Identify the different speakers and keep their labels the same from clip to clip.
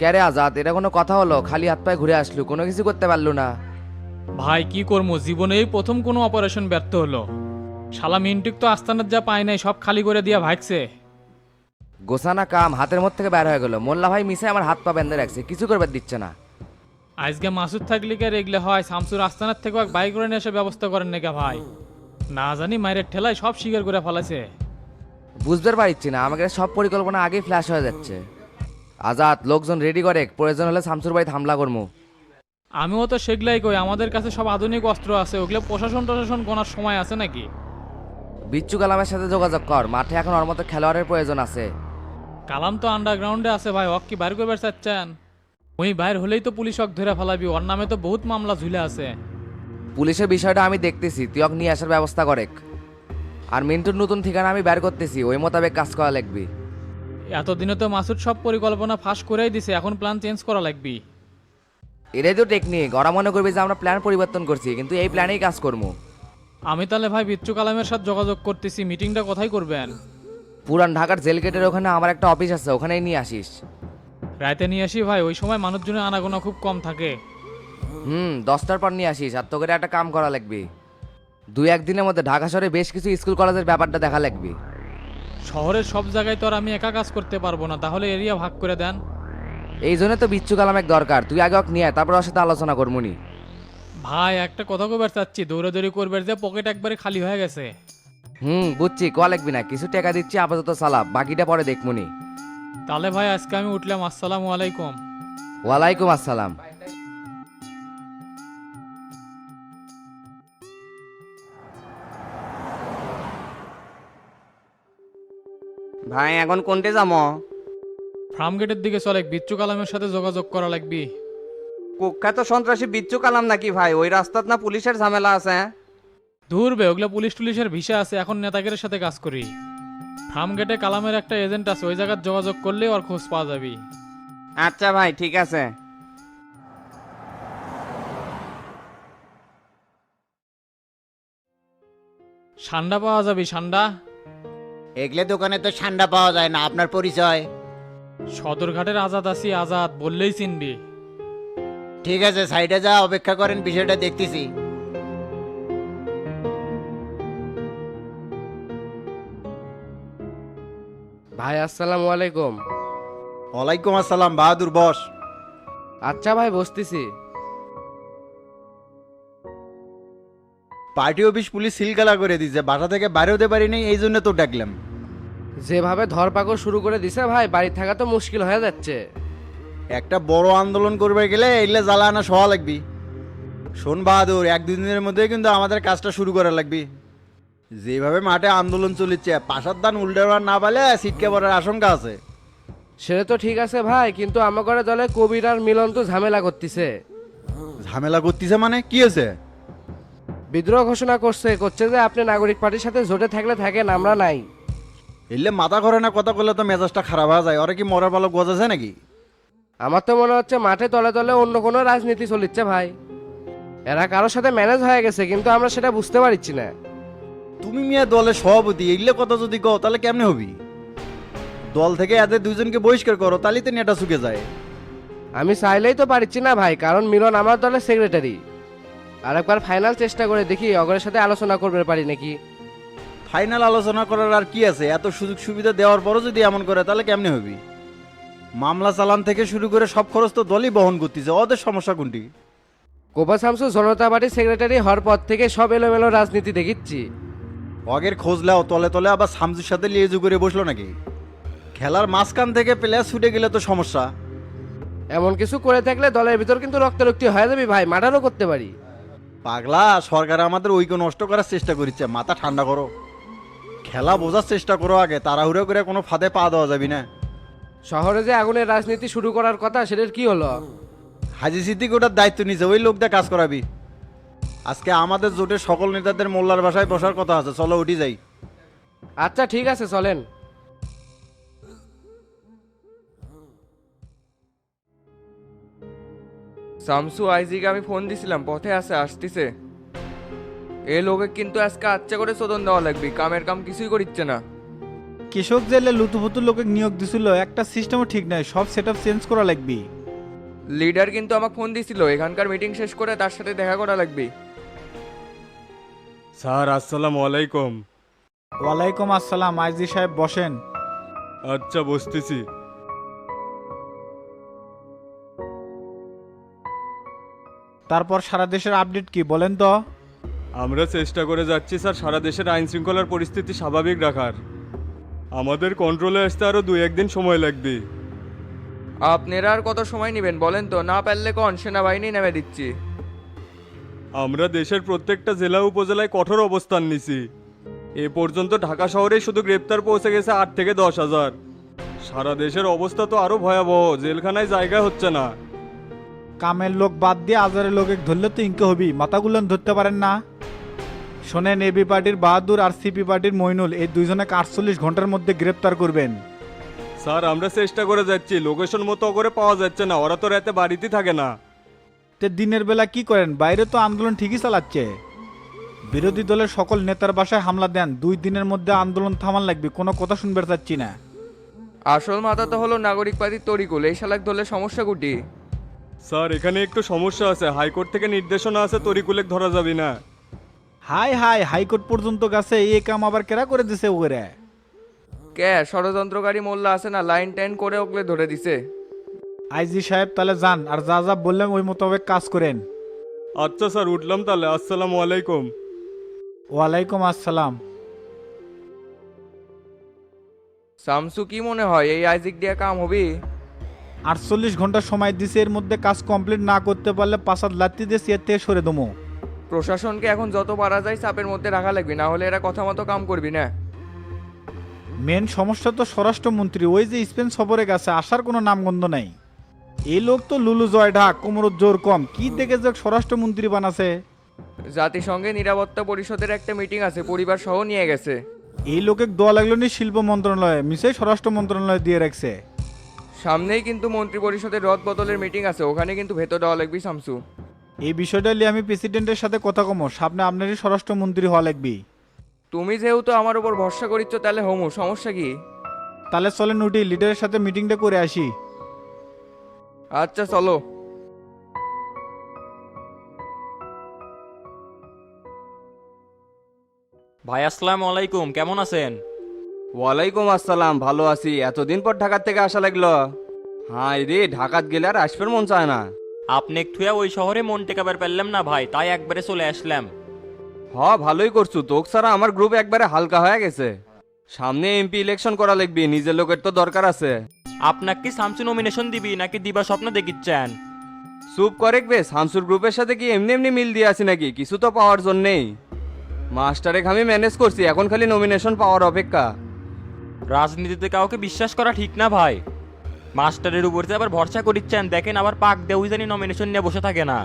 Speaker 1: ক্যারে আজাদ এটা কোনো কথা হলো? খালি হাত পায়ে ঘুরে আসলো কোনো কিছু করতে পারলু না।
Speaker 2: ভাই কি করব জীবনে এই প্রথম কোনো অপারেশন ব্যর্থ হলো। শালা মিন্টুক তো আস্তানার যা পায় নাই সব খালি করে দিয়া ভাগছে।
Speaker 1: গোসানা কাম হাতের মধ্যে থেকে বের হয়ে গেল। মোল্লা ভাই মিশে আমার হাত পা বেঁধে রাখছে কিছু করবার দিচ্ছে না।
Speaker 2: আজকে মাসুদ থাকলে কে রেগলে হয়? শামসুর আস্তানার থেকে এক বাইক করে নিয়ে এসে ব্যবস্থা করেন নাকি ভাই? না জানি মায়ের ঠেলায় সব স্বীকার করে ফেলাছে।
Speaker 1: বুঝতে পারছি না আমাকে সব পরিকল্পনা আগেই ফ্ল্যাশ হয়ে যাচ্ছে। আজাদ লোকজন রেডি করে প্রয়োজন হলে শামসুর বাড়িতে হামলা করব
Speaker 2: আমিও তো সেগুলাই কই আমাদের কাছে সব আধুনিক অস্ত্র আছে ওগুলো প্রশাসন টশাসন গোনার সময় আছে নাকি?
Speaker 1: বিচ্ছু কালামের সাথে যোগাযোগ কর মাঠে এখন ওর মতো খেলোয়াড়ের প্রয়োজন আছে।
Speaker 2: কালাম তো আন্ডারগ্রাউন্ডে আছে ভাই অক কি বাইর করবার চাচ্ছেন। ওই বাইর হলেই তো পুলিশ অক ধরে ফেলাবি ওর নামে তো বহুত মামলা ঝুলে আছে।
Speaker 1: পুলিশের বিষয়টা আমি দেখতেছি তুই ওকে নিয়ে আসার ব্যবস্থা করেক। আর মিন্টুর নতুন ঠিকানা আমি বের করতেছি ওই মোতাবেক কাজ করা লাগবি।
Speaker 2: এতদিনে তো মাসুদ সব পরিকল্পনা ফাঁস করেই দিছে এখন প্ল্যান চেঞ্জ করা লাগবে।
Speaker 1: এটাই তো টেকনিক ওরা মনে করবি যে আমরা প্ল্যান পরিবর্তন করছি কিন্তু এই প্ল্যানেই কাজ করব
Speaker 2: আমি তাহলে ভাই বিচ্ছু কালামের সাথে যোগাযোগ করতেছি মিটিংটা কোথায় করবেন?
Speaker 1: পুরান ঢাকার জেল গেটের ওখানে আমার একটা অফিস আছে ওখানেই নিয়ে আসিস।
Speaker 2: রাতে নিয়ে আসি ভাই ওই সময় মানুষজনের আনাগোনা খুব কম থাকে।
Speaker 1: হুম দশটার পর নিয়ে আসিস আর তোকে একটা কাম করা লাগবে। দুই একদিনের মধ্যে ঢাকা শহরে বেশ কিছু স্কুল কলেজের ব্যাপারটা দেখা লাগবে।
Speaker 2: শহরের সব জায়গায় তো আর আমি একা কাজ করতে পারব না তাহলে এরিয়া ভাগ করে দেন।
Speaker 1: এই জন্য তো বিচ্ছু কালাম এক দরকার তুই আগে ওকে নিয়ে আয়, তারপর ওর সাথে আলোচনা করবনি
Speaker 2: ভাই একটা কথা কবার চাচ্ছি দৌড়াদৌড়ি করবে যে পকেট একবারে খালি হয়ে গেছে।
Speaker 1: হুম বুঝছি কোয়া লাগবি না কিছু টাকা দিচ্ছি আপাতত সালাব বাকিটা পরে দেখমুনি
Speaker 2: তাহলে ভাই আজকে আমি উঠলাম আসসালামু আলাইকুম।
Speaker 1: ওয়ালাইকুম আসসালাম।
Speaker 3: ভাই এখন কোনটে যাব
Speaker 2: ফার্ম গেটের দিকে চলে বিচ্ছু কালামের সাথে যোগাযোগ করা লাগবি।
Speaker 3: কুখ্যাত সন্ত্রাসী বিচ্ছু কালাম নাকি ভাই? ওই রাস্তাত না পুলিশের ঝামেলা আছে?
Speaker 2: দূর বে ওগুলো পুলিশ টুলিশের ভিসা আছে এখন নেতাগিরের সাথে কাজ করি। ফার্ম গেটে কালামের একটা এজেন্ট আছে ওই জায়গায় যোগাযোগ করলেই ওর খোঁজ পাওয়া যাবে।
Speaker 3: আচ্ছা ভাই ঠিক আছে।
Speaker 2: সান্ডা পাওয়া যাবে সান্ডা।
Speaker 4: এগলে দোকানে তো ঠান্ডা পাওয়া যায় না আপনার পরিচয়।
Speaker 2: সদরঘাটের আজাদ আছি আজাদ বললেই চিনবি।
Speaker 4: ঠিক আছে সাইডে যা অপেক্ষা করেন বিষয়টা দেখতেছি।
Speaker 1: ভাই আসসালামু আলাইকুম।
Speaker 5: ওয়ালাইকুম আসসালাম বাহাদুর বস।
Speaker 1: আচ্ছা ভাই বসতেছি।
Speaker 5: পার্টি অফিস পুলিশ সিলগালা করে দিছে বাসা থেকে বাইরে হতে পারিনি এই জন্য তো ডাকলাম।
Speaker 1: যেভাবে ধরপাকড় শুরু করে দিছে ভাই বাড়ি থাকা তো মুশকিল হয়ে যাচ্ছে।
Speaker 5: একটা বড় আন্দোলন করবে গেলে এগুলো জ্বালা আনা সহা লাগবি। শোন বাহাদুর এক দুদিনের মধ্যে কিন্তু আমাদের কাজটা শুরু করা লাগবে। যেভাবে মাঠে আন্দোলন চলেছে পাশার দান উল্টাবার না পালে সিটকে পড়ার আশঙ্কা আছে।
Speaker 1: সেটা তো ঠিক আছে ভাই কিন্তু আমার দলে কবির আর মিলন তো ঝামেলা করতেছে।
Speaker 5: ঝামেলা করতেছে মানে কি আছে
Speaker 1: বিদ্রোহ ঘোষণা করছে করছে যে আপনি নাগরিক পার্টির সাথে জোটে থাকলে থাকেন আমরা নাই।
Speaker 5: এলে মাথা ঘরে না কথা বললে তো মেজাজটা খারাপ হয়ে যায়। ওরা কি মরার পালক গজাছে নাকি?
Speaker 1: আমার তো মনে হচ্ছে মাঠে তলে তলে অন্য কোনো রাজনীতি চলিচ্ছে ভাই। এরা কারোর সাথে ম্যানেজ হয়ে গেছে কিন্তু আমরা সেটা বুঝতে পারছি না।
Speaker 5: তুমি মিয়া দলের সভাপতি এগুলো কথা যদি কও তাহলে কেমনে হবি? দল থেকে এদের দুজনকে বহিষ্কার করো তাহলেই তো নেটা শুকে যায়।
Speaker 1: আমি চাইলেই তো পারছি না ভাই কারণ মিলন আমার দলের সেক্রেটারি আরেকবার ফাইনাল চেষ্টা করে দেখি অগরের সাথে আলোচনা করবে পারি নাকি।
Speaker 5: ফাইনাল আলোচনা করার আর কি আছে? এত সুযোগ সুবিধা দেওয়ার পরও যদি এমন করে তাহলে কেমনে হবি? মামলা চালান থেকে শুরু করে সব খরচ তো দলই বহন করতেছে ওদের সমস্যা কোনটি?
Speaker 1: কোপা শামসু জনতা পার্টির সেক্রেটারি হওয়ার পর থেকে সব এলোমেলো রাজনীতি দেখিচ্ছি।
Speaker 5: অগের খোঁজ লাও তলে তলে আবার সামজুর সাথে লিয়েজু করে বসল নাকি? খেলার মাঝখান থেকে প্লেয়ার ছুটে গেলে তো সমস্যা।
Speaker 1: এমন কিছু করে থাকলে দলের ভিতর কিন্তু রক্তারক্তি হয়ে যাবে ভাই মার্ডারও করতে পারি।
Speaker 5: পাগলা সরকার আমাদের ঐক্য নষ্ট করার চেষ্টা করেছে মাথা ঠান্ডা করো। খেলা বোঝার চেষ্টা করো আগে তাড়াহুড়ো করে কোনো ফাঁদে পা দেওয়া যাবি না।
Speaker 1: শহরে যে আগুনের রাজনীতি শুরু করার কথা সেটার কি হলো?
Speaker 5: হাজি সিদ্দিক ওটার দায়িত্ব নিছে ওই লোকটা কাজ করাবি। আজকে আমাদের জোটের সকল নেতাদের মোল্লার বাসায় বসার কথা আছে চলো উঠি যাই।
Speaker 1: আচ্ছা ঠিক আছে চলেন।
Speaker 6: শামসু আইজিকে আমি ফোন দিছিলাম পথে আছে আসতেছে। এ লোকে কিন্তু আজকে আচ্ছা করে শোধন দেওয়া লাগবে কামের কাম কিছুই করিচ্ছে না।
Speaker 7: কৃষক জেলে লুতুপুতু লোকে নিয়োগ দিছিল একটা সিস্টেমও ঠিক নাই সব সেট চেঞ্জ করা লাগবে।
Speaker 6: লিডার কিন্তু আমাকে ফোন দিছিল এখানকার মিটিং শেষ করে তার সাথে দেখা করা লাগবে।
Speaker 8: স্যার আসসালামু আলাইকুম।
Speaker 7: ওয়ালাইকুম আসসালাম আইজি সাহেব বসেন।
Speaker 8: আচ্ছা বসতেছি।
Speaker 7: তারপর সারা দেশের আপডেট কি বলেন তো?
Speaker 8: আমরা চেষ্টা করে যাচ্ছি স্যার সারা দেশের আইন শৃঙ্খলার পরিস্থিতি স্বাভাবিক রাখার। আমাদের কন্ট্রোলে আসতে আরও দুই একদিন সময় লাগবে।
Speaker 6: আপনারা আর কত সময় নেবেন বলেন তো? না পারলে কোন? সেনাবাহিনী নেমে দিচ্ছি।
Speaker 8: আমরা দেশের প্রত্যেকটা জেলা উপজেলায় কঠোর অবস্থান নিছি। এ পর্যন্ত ঢাকা শহরে শুধু গ্রেপ্তার পৌঁছে গেছে আট থেকে দশ হাজার। সারা দেশের অবস্থা তো আরও ভয়াবহ জেলখানায় জায়গা হচ্ছে না।
Speaker 7: কামের লোক বাদ দিয়ে আজারের লোকে ধরলে তো ইনকে হবি মাথাগুলো ধরতে পারেন না। শোনেন এবি পার্টির বাহাদুর আর সিপি পার্টির মইনুল এই দুইজনকে আটচল্লিশ ঘণ্টার মধ্যে গ্রেপ্তার করবেন।
Speaker 8: স্যার আমরা চেষ্টা করে যাচ্ছি লোকেশন মতো করে পাওয়া যাচ্ছে না ওরা তো রাতে বাড়িতে থাকে না।
Speaker 7: তে দিনের বেলা কি করেন? বাইরে তো আন্দোলন ঠিকই চালাচ্ছে। বিরোধী দলের সকল নেতার বাসায় হামলা দেন দুই দিনের মধ্যে আন্দোলন থামান লাগবে কোনো কথা শুনবে চাচ্ছি না।
Speaker 6: আসল মাথা তো হলো নাগরিক পার্টির তরিকুল এই শালাক দলের সমস্যা কুটি।
Speaker 8: স্যার এখানে একটু সমস্যা আছে হাইকোর্ট থেকে নির্দেশনা আছে তরিকুলেক ধরা যাবে না।
Speaker 7: হাই হাই হাইকোর্ট পর্যন্ত গেছে এই কাম আবার কেরা করে দিছে ওরে?
Speaker 6: কে? ষড়যন্ত্রকারী মোল্লা আছে না লাইন টাইন করে ওগলে ধরে দিছে।
Speaker 7: আইজি সাহেব তাহলে যান আর যা যা বললেন ওই মোতাবেক কাজ করেন।
Speaker 8: আচ্ছা স্যার উঠলাম তাহলে আসসালামু আলাইকুম।
Speaker 7: ওয়ালাইকুম আসসালাম।
Speaker 6: সামসু কি মনে হয় এই আইজিক দিয়ে কাম হবি?
Speaker 7: আটচল্লিশ ঘণ্টা সময় দিছে এর মধ্যে কাজ কমপ্লিট না করতে পারলে পাঁচাত লাত্তি দিয়ে সিয়ার থেকে সরে দমো।
Speaker 6: প্রশাসনকে এখন যত পারা যায় চাপের মধ্যে রাখা লাগবে না হলে এরা কথা মতো কাম করবি না।
Speaker 7: মেন সমস্যা তো স্বরাষ্ট্রমন্ত্রী ওই যে স্পেন সফরে গেছে আসার কোনো নামগন্ধ নাই। এই লোক তো লুলু জয় ঢাক কোমর জোর কম কি দেখে যে স্বরাষ্ট্রমন্ত্রী বানাছে?
Speaker 6: জাতিসংঘে নিরাপত্তা পরিষদের একটা মিটিং আছে পরিবার সহ নিয়ে গেছে।
Speaker 7: এই লোকে দোয়া লাগল নি শিল্প মন্ত্রণালয়ে মিশে স্বরাষ্ট্র মন্ত্রণালয়ে দিয়ে রাখছে।
Speaker 6: সামনেই কিন্তু মন্ত্রী পরিষদের রদ বদলের মিটিং আছে ওখানে কিন্তু ভেতর দেওয়া লাগবি শামসু
Speaker 7: এই বিষয়টা নিয়ে আমি প্রেসিডেন্টের সাথে কথা কমো। সামনে আপনারই স্বরাষ্ট্রমন্ত্রী হওয়া লাগবে।
Speaker 6: তুমি যেহেতু আমার উপর ভরসা করিচ্ছ তাহলে হোমু সমস্যা কি?
Speaker 7: তাহলে চলেন উঠি লিডারের সাথে মিটিংটা করে আসি।
Speaker 6: আচ্ছা চলো।
Speaker 9: ভাই আসসালামু আলাইকুম কেমন আছেন?
Speaker 3: ওয়ালাইকুম আসসালাম ভালো আছি। এতদিন পর ঢাকার থেকে আসা লাগল। হাই রে ঢাকাত গেলে আর আসবার মন চায় না।
Speaker 9: আপনি একটু ওই শহরে মন টেকাবার পারলাম না ভাই তাই একবারে চলে আসলাম।
Speaker 3: হ ভালোই করছু তোক ছাড়া আমার গ্রুপ একবারে হালকা হয়ে গেছে। সামনে এমপি ইলেকশন করা লাগবে নিজের লোকের তো দরকার আছে।
Speaker 9: আপনাকে কি সামসু নমিনেশন দিবি নাকি দিবা স্বপ্ন দেখিচ্ছেন?
Speaker 3: চুপ করে বে শামসুর গ্রুপের সাথে কি এমনি এমনি মিল দিয়ে আছি নাকি? কিছু তো পাওয়ার জন্যেই। মাস্টারে আমি ম্যানেজ করছি এখন খালি নমিনেশন পাওয়ার অপেক্ষা।
Speaker 9: রাজনীতিতে কাউকে বিশ্বাস করা ঠিক না ভাই। মাস্টারের উপর যে আবার ভরসা করিচ্ছেন। দেখেন আবার পাক দেউই জানি নমিনেশন নিয়ে বসে থাকে না।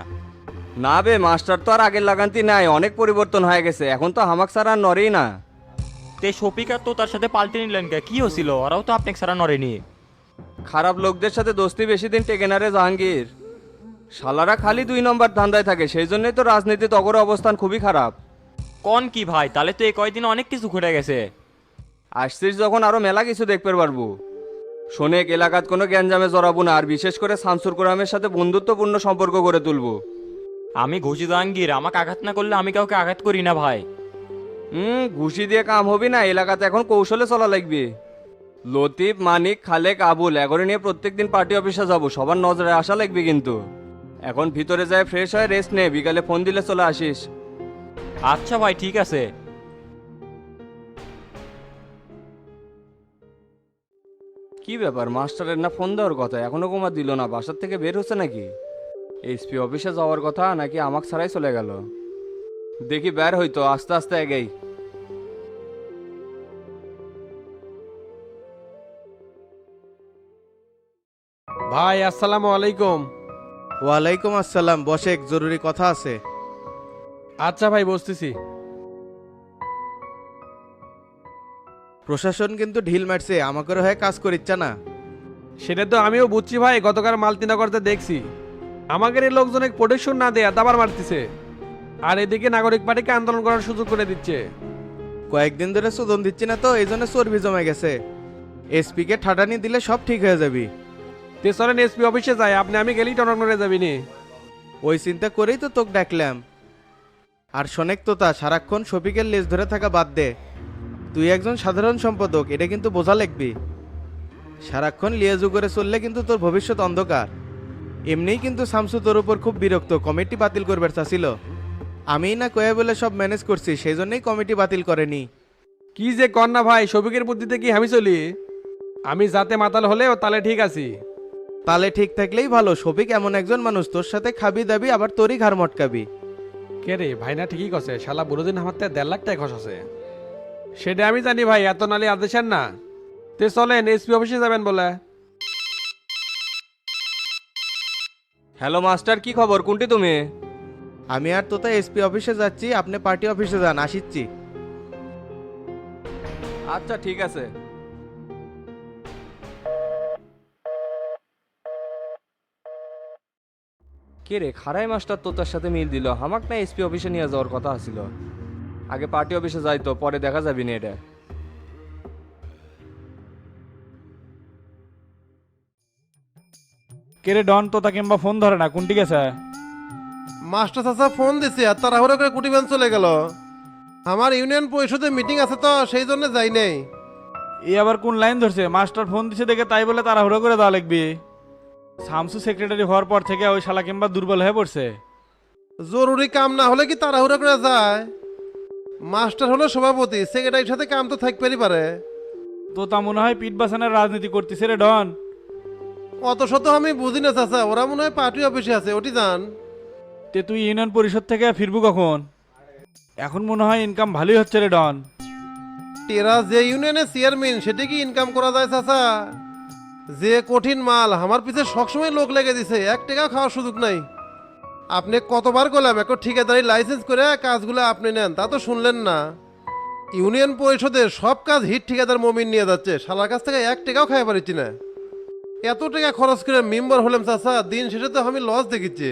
Speaker 3: না বে মাস্টার তো আর আগের লাগান্তি নাই অনেক পরিবর্তন হয়ে গেছে এখন তো হামাক ছাড়া আর নড়েই না।
Speaker 9: তে শফিকা তো তার সাথে পাল্টে নিলেন কে? কি হয়েছিল? ওরাও তো আপনাকে সারা নড়েনি
Speaker 3: খারাপ লোকদের সাথে দোস্তি বেশি দিন টেকে না রে জাহাঙ্গীর। শালারা খালি দুই নম্বর ধান্দায় থাকে সেই জন্যই তো রাজনীতিতে তগর অবস্থান খুবই খারাপ।
Speaker 9: কোন কি ভাই? তাহলে তো এই কয়দিন অনেক কিছু ঘটে গেছে।
Speaker 3: আসছিস যখন আরও মেলা কিছু দেখতে পারব। শোনেক এলাকাত কোনো গ্যাঞ্জামে জড়াবো না আর বিশেষ করে শামসুর কোরআমের সাথে বন্ধুত্বপূর্ণ সম্পর্ক গড়ে তুলবো।
Speaker 9: আমি ঘুষি জাহাঙ্গীর আমাকে আঘাত না করলে আমি কাউকে আঘাত করি না ভাই।
Speaker 3: হুম ঘুষি দিয়ে কাম হবি না এলাকাতে এখন কৌশলে চলা লাগবে। লতিফ মানিক খালেক আবুল এগরে নিয়ে প্রত্যেকদিন পার্টি অফিসে যাব সবার নজরে আসা লাগবে কিন্তু। এখন ভিতরে যায় ফ্রেশ হয়ে রেস্ট নে বিকালে ফোন দিলে চলে আসিস।
Speaker 9: আচ্ছা ভাই ঠিক আছে।
Speaker 3: কি ব্যাপার মাস্টারের না ফোন দেওয়ার কথা? এখনও কোমা দিল না বাসার থেকে বের হচ্ছে নাকি? এসপি অফিসে যাওয়ার কথা নাকি আমাকে ছাড়াই চলে গেল? দেখি বের হইতো আস্তে আস্তে এগেই।
Speaker 10: ভাই আসসালামু আলাইকুম।
Speaker 11: ওয়ালাইকুম আসসালাম বসেক জরুরি কথা আছে।
Speaker 10: আচ্ছা ভাই বসতেছি।
Speaker 11: প্রশাসন কিন্তু ঢিল মারছে আমাকে হয়ে কাজ করিচ্ছে না।
Speaker 10: সেটা তো আমিও বুঝছি ভাই গতকাল মালতিনগরতে দেখছি। আমাদের এই লোকজনে প্রোটেকশন না দেয়া দাবার মারতেছে। আর এদিকে নাগরিক পার্টিকে আন্দোলন করার সুযোগ করে দিচ্ছে।
Speaker 11: কয়েকদিন ধরে শোধন দিচ্ছি না তো এই জন্য চর্বি জমে গেছে। এসপি কে ঠাটানি দিলে সব ঠিক হয়ে যাবি।
Speaker 10: তে চলেন এসপি অফিসে যায় আপনি আমি গেলেই টনক নড়ে যাবিনি।
Speaker 11: ওই চিন্তা করেই তো তোকে ডাকলাম। আর শোনেক তোতা সারাক্ষণ শফিকের লেজ ধরে থাকা বাদ দে। তুই একজন সাধারণ সম্পাদক এটা কিন্তু বোঝা লাগবি। সারাক্ষণ লিয়াজু করে চললে কিন্তু তোর ভবিষ্যৎ অন্ধকার। এমনিই কিন্তু শামসু তোর উপর খুব বিরক্ত কমিটি বাতিল করবার চাচ্ছিল। আমিই না কয়ে বলে সব ম্যানেজ করছি সেই জন্যই কমিটি বাতিল করেনি।
Speaker 10: কি যে কর না ভাই শফিকের বুদ্ধিতে কি আমি চলি? আমি যাতে মাতাল হলেও তাহলে ঠিক আছি।
Speaker 11: তালে ঠিক থাকলেই ভালো শফিক এমন একজন মানুষ তোর সাথে খাবি দাবি আবার তোরই ঘাড় মটকাবি।
Speaker 10: কে রে ভাই না ঠিকই কছে শালা বুড়োদিন আমার দেড় লাখ টাকা আছে। সেটা আমি জানি ভাই এত নালি আদেশের না। তে চলেন এসপি অফিসে যাবেন বলে।
Speaker 3: হ্যালো মাস্টার কি খবর? কোনটি তুমি?
Speaker 11: আমি আর তোতা এসপি অফিসে যাচ্ছি আপনি পার্টি অফিসে যান আসিচ্ছি।
Speaker 3: আচ্ছা ঠিক আছে। কে রে খারাই মাস্টার তোতার সাথে মিল দিল। আমাক না এসপি অফিসে নিয়ে যাওয়ার কথা ছিল আগে পার্টি অফিসে যাইতো পরে দেখা যাবি না এটা।
Speaker 7: কেরে ডন তো তা কিংবা ফোন ধরে না কোনটি গেছে?
Speaker 12: মাস্টার চাচা ফোন দিছে আর তাড়াহুড়ো করে কুটিবেন চলে গেল। আমার ইউনিয়ন পরিষদে মিটিং আছে তো সেই জন্য যাই নাই।
Speaker 7: এই আবার কোন লাইন ধরছে? মাস্টার ফোন দিছে দেখে তাই বলে তাড়াহুড়ো করে দেওয়া লাগবে। শামসু সেক্রেটারি হওয়ার পর থেকে ওই শালা কিংবা দুর্বল হয়ে পড়ছে।
Speaker 12: জরুরি কাম না হলে কি তাড়াহুড়ো করে যায়? মাস্টার হলো সভাপতি সেক্রেটারির সাথে কাম তো থাকতেই পারে।
Speaker 7: তো তা মনে হয় পিঠ বাসানের রাজনীতি করতেছে রে ডন।
Speaker 12: অত শত আমি বুঝি না চাচা। ওরা মনে হয় পার্টি অফিসে আছে ওটি যান।
Speaker 7: তে তুই ইউনিয়ন পরিষদ থেকে ফিরবু কখন? এখন মনে হয় ইনকাম ভালোই হচ্ছে রে ডন।
Speaker 12: টেরা যে ইউনিয়নের চেয়ারম্যান সেটি কি ইনকাম করা যায় চাচা? যে কঠিন মাল আমার পিছে সবসময় লোক লেগে দিছে এক টাকা খাওয়ার সুযোগ নাই। আপনি কতবার করলাম? এখন ঠিকাদারি লাইসেন্স করে কাজগুলো আপনি নেন তা তো শুনলেন না। ইউনিয়ন পরিষদের সব কাজ হিট ঠিকাদার মমিন নিয়ে যাচ্ছে শালার কাছ থেকে এক টাকাও খাই পারিছি না। এত টাকা খরচ করে মেম্বার হলাম চাচা দিন শেষে তো আমি লস দেখেছি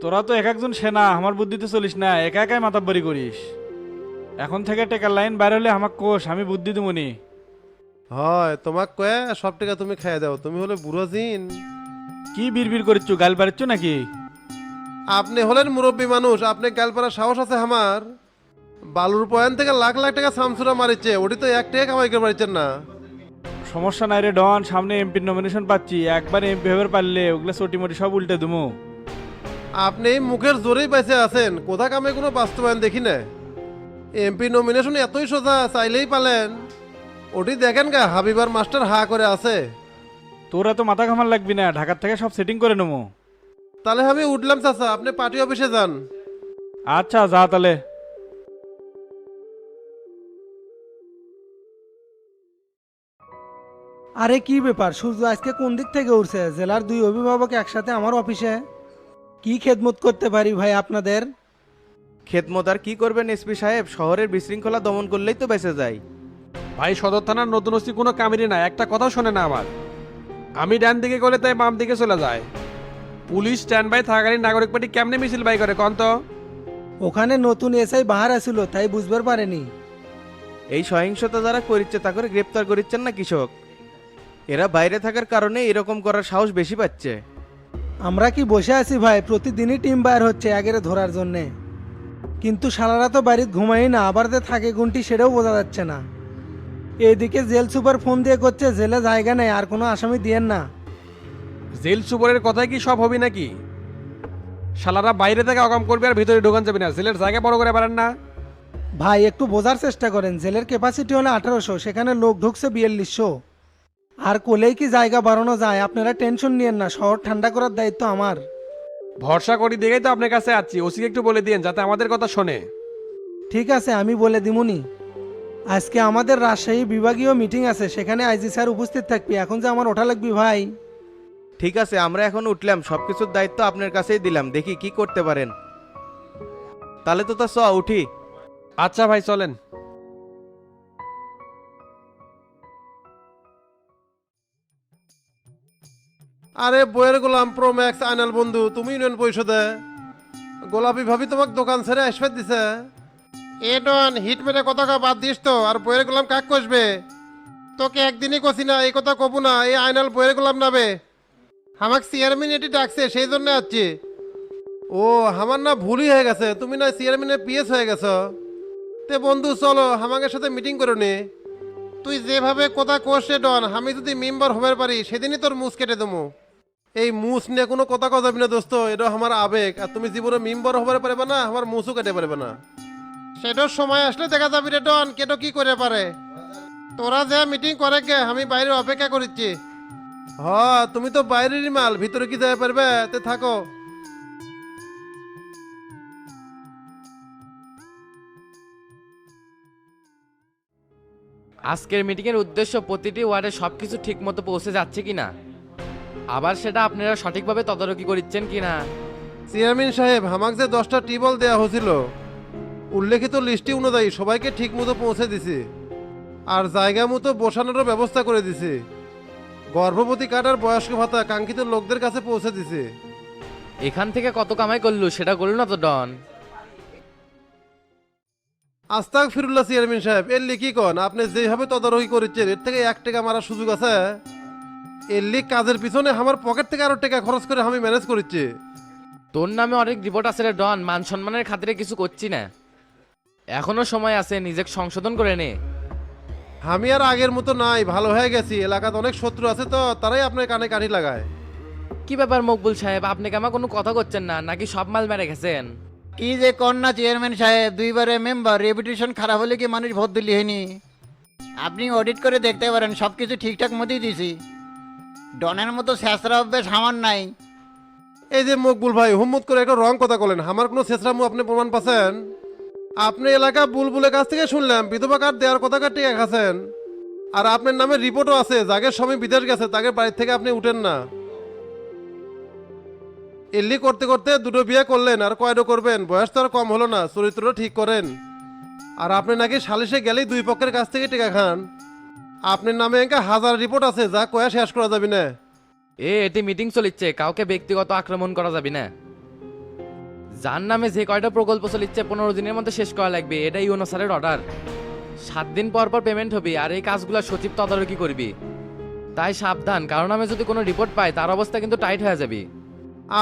Speaker 7: তোরা তো এক একজন সেনা আমার বুদ্ধিতে চলিস না একা একাই মাতাব্বরি করিস। এখন থেকে টেকার লাইন বাইরে হলে আমার কোষ আমি বুদ্ধি দেবনি
Speaker 12: হয় তোমাক কয়ে সব টাকা তুমি খাইয়ে দাও তুমি হলে বুড়ো জিন।
Speaker 7: কি বিড়বিড় করিচ্ছু গাল পারিচ্ছ নাকি?
Speaker 12: আপনি হলেন মুরব্বী মানুষ আপনি গাল পাড়ার সাহস আছে আমার। বালুর পয়েন্ট থেকে লাখ লাখ টাকা সামসুরা মারিচ্ছে ওটি তো এক টাকা কামাই করে মারিচ্ছেন না।
Speaker 7: সমস্যা নাই রে ডন সামনে এমপির নমিনেশন পাচ্ছি একবার এমপি হবার পারলে ওগুলো চটি মোটি সব উল্টে দুমু।
Speaker 12: আপনি মুখের জোরেই বেঁচে আছেন কোথা কামে কোনো বাস্তবায়ন দেখি না। এমপি নমিনেশন এতই সোজা চাইলেই পালেন। ওটি দেখেন গা হাবিবার মাস্টার হা করে আছে।
Speaker 7: তোরা তো মাথা ঘামার লাগবি না ঢাকার থেকে সব সেটিং করে নেব।
Speaker 12: তাহলে আমি উঠলাম চাচা। আপনি পার্টি অফিসে যান।
Speaker 7: আচ্ছা যা তাহলে।
Speaker 13: আরে কি ব্যাপার? সূর্য আজকে কোন দিক থেকে উঠছে? জেলার দুই অভিভাবক একসাথে আমার অফিসে? কি খেদমত করতে পারি ভাই আপনাদের?
Speaker 11: খেদমত আর কি করবেন এসপি সাহেব? শহরের বিশৃঙ্খলা দমন করলেই তো বেঁচে যায়।
Speaker 10: ভাই সদর থানার নতুন ওসি কোনো কামেরই না একটা কথা শোনে না আমার। আমি ডান দিকে গেলে তাই বাম দিকে চলে যায়। পুলিশ স্ট্যান্ড বাই থাকাকালীন নাগরিক পার্টি কেমনে মিছিল বাই করে কন্ত
Speaker 13: ওখানে নতুন এসআই বাহার আসিল তাই বুঝবার পারেনি।
Speaker 11: এই সহিংসতা যারা করিচ্ছে তা করে গ্রেপ্তার করিচ্ছেন না কৃষক। এরা বাইরে থাকার কারণে এরকম করার সাহস বেশি পাচ্ছে।
Speaker 13: আমরা কি বসে আছি ভাই? প্রতিদিনই টিম বাইর হচ্ছে আগের ধরার জন্যে। কিন্তু সারারা তো বাড়িতে ঘুমাই না আবার যে থাকে গুনটি সেটাও বোঝা যাচ্ছে না। এদিকে জেল সুপার ফোন দিয়ে করছে জেলে জায়গা নেই আর কোনো আসামি দিয়েন না।
Speaker 10: জেল সুপারের কথাই কি সব হবি নাকি? শালারা বাইরে থেকে অকাম করবে আর ভিতরে ঢোকান যাবে না। জেলের জায়গা বড় করে পারেন না।
Speaker 13: ভাই একটু বোঝার চেষ্টা করেন। জেলের ক্যাপাসিটি হলো আঠারোশো সেখানে লোক ঢুকছে বিয়াল্লিশশো। আর কোলেই কি জায়গা বাড়ানো যায়? আপনারা টেনশন নিয়েন না শহর ঠান্ডা করার দায়িত্ব আমার।
Speaker 10: ভরসা করি দেখেই তো আপনার কাছে আছি। ওসিকে একটু বলে দিন যাতে আমাদের কথা শোনে।
Speaker 13: ঠিক আছে আমি বলে দিমুনি। আজকে আমাদের রাজশাহী বিভাগীয় মিটিং আছে সেখানে আইজি স্যার উপস্থিত থাকবি। এখন যে আমার ওঠা লাগবে ভাই।
Speaker 11: ঠিক আছে আমরা এখন উঠলাম। সবকিছুর দায়িত্ব আপনার কাছেই দিলাম। দেখি কি করতে পারেন। তাহলে তো তা চ উঠি।
Speaker 10: আচ্ছা ভাই চলেন।
Speaker 12: আরে বইয়ের গোলাম প্রো ম্যাক্স আইনাল বন্ধু তুমি ইউনিয়ন পরিষদে? গোলাপি ভাবি তোমাকে দোকান ছেড়ে আসবে দিছে। এ ডন হিট মেরে কথা কা বাদ দিস তো। আর বইয়ের গোলাম কাক কষবে? তোকে একদিনই কষি না এই কথা কবু না এই আইনাল বইয়ের গোলাম নাবে আমাকে চেয়ারম্যান এটি ডাকছে, সেই জন্য আসছি। ও, আমার না ভুলই হয়ে গেছে, তুমি না চেয়ারম্যানের পিএস হয়ে গেছো। তে বন্ধু, চলো আমাকে সাথে মিটিং করো নে। তুই যেভাবে কথা কোষে ডন, আমি যদি মেম্বার হবার পারি, সেদিনই তোর মুস কেটে দেবো। এই মুস নিয়ে কোনো কথা কথা না, দোস্ত, এটা আমার আবেগ। আর তুমি জীবনে মেম্বার হবার পারবে না, আমার মুসও কেটে পারবে না। সেটার সময় আসলে দেখা যাবি রে ডন, কেটো কি করে পারে। তোরা যে মিটিং করে কে আমি বাইরে অপেক্ষা করিচ্ছি। হ তুমি তো বাইরেরই মাল ভিতরে কি পারবে? তে থাকো।
Speaker 1: আজকের মিটিংয়ের উদ্দেশ্য প্রতিটি ওয়ার্ডে সব কিছু ঠিক মতো পৌঁছে যাচ্ছে কি না আবার সেটা আপনারা সঠিকভাবে তদারকি করছেন কি না
Speaker 12: চেয়ারম্যান সাহেব আমাকে যে দশটা টিবল দেওয়া হয়েছিল উল্লেখিত লিস্টটি অনুযায়ী সবাইকে ঠিক মতো পৌঁছে দিছি। আর জায়গা মতো বসানোরও ব্যবস্থা করে দিছি। গর্ভবতী কাটার বয়স্ক ভাতা কাঙ্ক্ষিত লোকদের কাছে পৌঁছে দিছি।
Speaker 1: এখান থেকে কত কামাই করল সেটা করল না তো ডন?
Speaker 12: আস্তাক ফিরুল্লাহ চেয়ারম্যান সাহেব এর লিখি কন আপনি যেভাবে তদারকি করেছেন এর থেকে এক টাকা মারার সুযোগ আছে? এর লিখ কাজের পিছনে আমার পকেট থেকে আরও টাকা খরচ করে আমি ম্যানেজ করেছি।
Speaker 1: তোর নামে অনেক রিপোর্ট আছে রে ডন মান সম্মানের খাতিরে কিছু করছি না। এখনও সময় আছে নিজেকে সংশোধন করে নে।
Speaker 12: আমি আর আগের মতো নাই ভালো হয়ে গেছি এলাকাতে অনেক শত্রু আছে তো তারাই আপনার কানে কাঠি লাগায়।
Speaker 1: কি ব্যাপার মকবুল সাহেব আপনি কি আমার কোনো কথা করছেন না নাকি সব মাল মেরে গেছেন?
Speaker 4: কি যে কন্যা চেয়ারম্যান সাহেব দুইবারে মেম্বার রেপুটেশন খারাপ হলে কি মানুষ ভোট দিলি হয়নি আপনি অডিট করে দেখতে পারেন সব কিছু ঠিকঠাক মতোই দিছি। ডনের মতো শেষরা অভ্যেস আমার নাই।
Speaker 12: এই যে মকবুল ভাই হুম্মত করে একটা রং কথা বলেন আমার কোনো শেষরামু আপনি প্রমাণ পাচ্ছেন? আপনি এলাকা বুলবুলের কাছ থেকে শুনলাম, বিধবা কার্ড দেওয়ার কথা কার টিকা খাচ্ছেন? আর আপনার নামে রিপোর্টও আছে, যাকে স্বামী বিদেশ গেছে, তাকে বাড়ি থেকে আপনি উঠেন না। এল্লি করতে করতে দুটো বিয়ে করলেন, আর কয়টা করবেন? বয়স তো আর কম হলো না, চরিত্রটা ঠিক করেন। আর আপনি নাকি সালিশে গেলেই দুই পক্ষের কাছ থেকে টিকা খান। আপনার নামে একটা হাজার রিপোর্ট আছে, যা কয়া শেষ করা যাবে না।
Speaker 1: এ, এটি মিটিং চলিচ্ছে, কাউকে ব্যক্তিগত আক্রমণ করা যাবে না। যার নামে যে কয়টা প্রকল্প চলিচ্ছে পনেরো দিনের মধ্যে শেষ করা লাগবে এটাই অনুসারের অর্ডার সাত দিন পর পর পেমেন্ট হবে আর এই কাজগুলো সচিব তদারকি করবি। তাই সাবধান কারণ আমি যদি কোনো রিপোর্ট পাই তার অবস্থা কিন্তু টাইট হয়ে যাবে।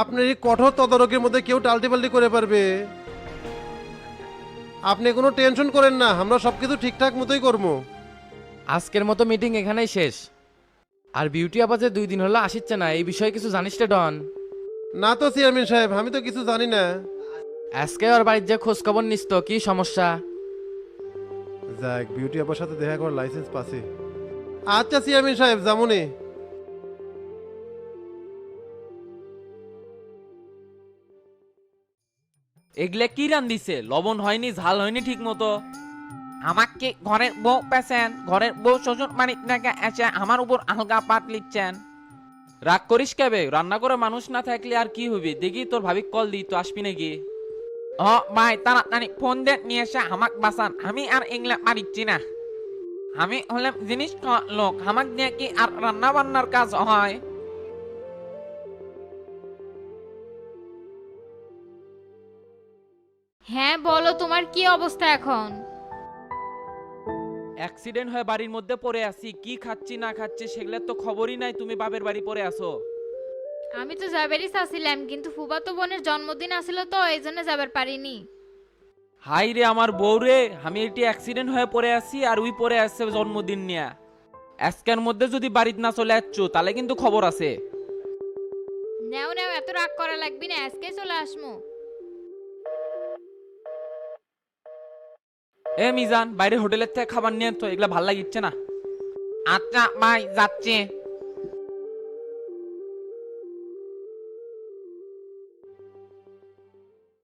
Speaker 12: আপনার এই কঠোর তদারকির মধ্যে কেউ টাল্টিপাল্টি করে পারবে? আপনি কোনো টেনশন করেন না আমরা সব কিছু ঠিকঠাক মতোই করব।
Speaker 1: আজকের মতো মিটিং এখানেই শেষ। আর বিউটি আপা যে দুই দিন হলো আসিচ্ছে না এই বিষয়ে কিছু জানিস রে ডন?
Speaker 12: না তো চেয়ারম্যান সাহেব আমি তো কিছু জানি না।
Speaker 1: আজকে ওর বাড়ির যে খোঁজ খবর নিস তো কি সমস্যা?
Speaker 12: যাক বিউটি আপার সাথে দেখা করার লাইসেন্স পাসে আচ্ছা চেয়ারম্যান সাহেব যেমনই
Speaker 14: এগুলা কি রান দিছে লবণ হয়নি ঝাল হয়নি ঠিক মতো আমাকে ঘরের বউ পেছেন ঘরের বউ শ্বশুর মানিক থেকে এসে আমার উপর আলগা পাত লিখছেন। রাগ করিস কেবে? রান্না করে মানুষ না থাকলে আর কি হবি? দেখি তোর ভাবি কল দি তো আসবি নাকি? ও ভাই তাড়াতাড়ি ফোন দে নিয়ে এসে আমাক বাঁচান। আমি আর এগুলা পারিচ্ছি না। আমি হলাম জিনিস লোক আমাক দিয়ে কি আর রান্না বান্নার কাজ হয়?
Speaker 15: হ্যাঁ বলো তোমার কি অবস্থা এখন?
Speaker 14: অ্যাক্সিডেন্ট হয়ে বাড়ির মধ্যে পড়ে আছি কি খাচ্ছি না খাচ্ছি সেগুলোর তো খবরই নাই তুমি বাপের বাড়ি পড়ে আসো
Speaker 15: আমি তো যাবেরই চাচ্ছিলাম কিন্তু ফুবাতো বোনের জন্মদিন আসিল তো এই জন্য যাবার পারিনি।
Speaker 14: হাই রে আমার বউ রে আমি এটি অ্যাক্সিডেন্ট হয়ে পড়ে আছি আর উই পড়ে আসছে জন্মদিন নিয়ে। আজকের মধ্যে যদি বাড়িতে না চলে আসছো তাহলে কিন্তু খবর আছে।
Speaker 15: নেও নেও এত রাগ করা লাগবি না আজকে চলে আসমু।
Speaker 14: এ মিজান বাইরে হোটেলের থেকে খাবার নিয়ে তো, এগুলা ভালো লাগিচ্ছে না। আচ্ছা ভাই যাচ্ছে।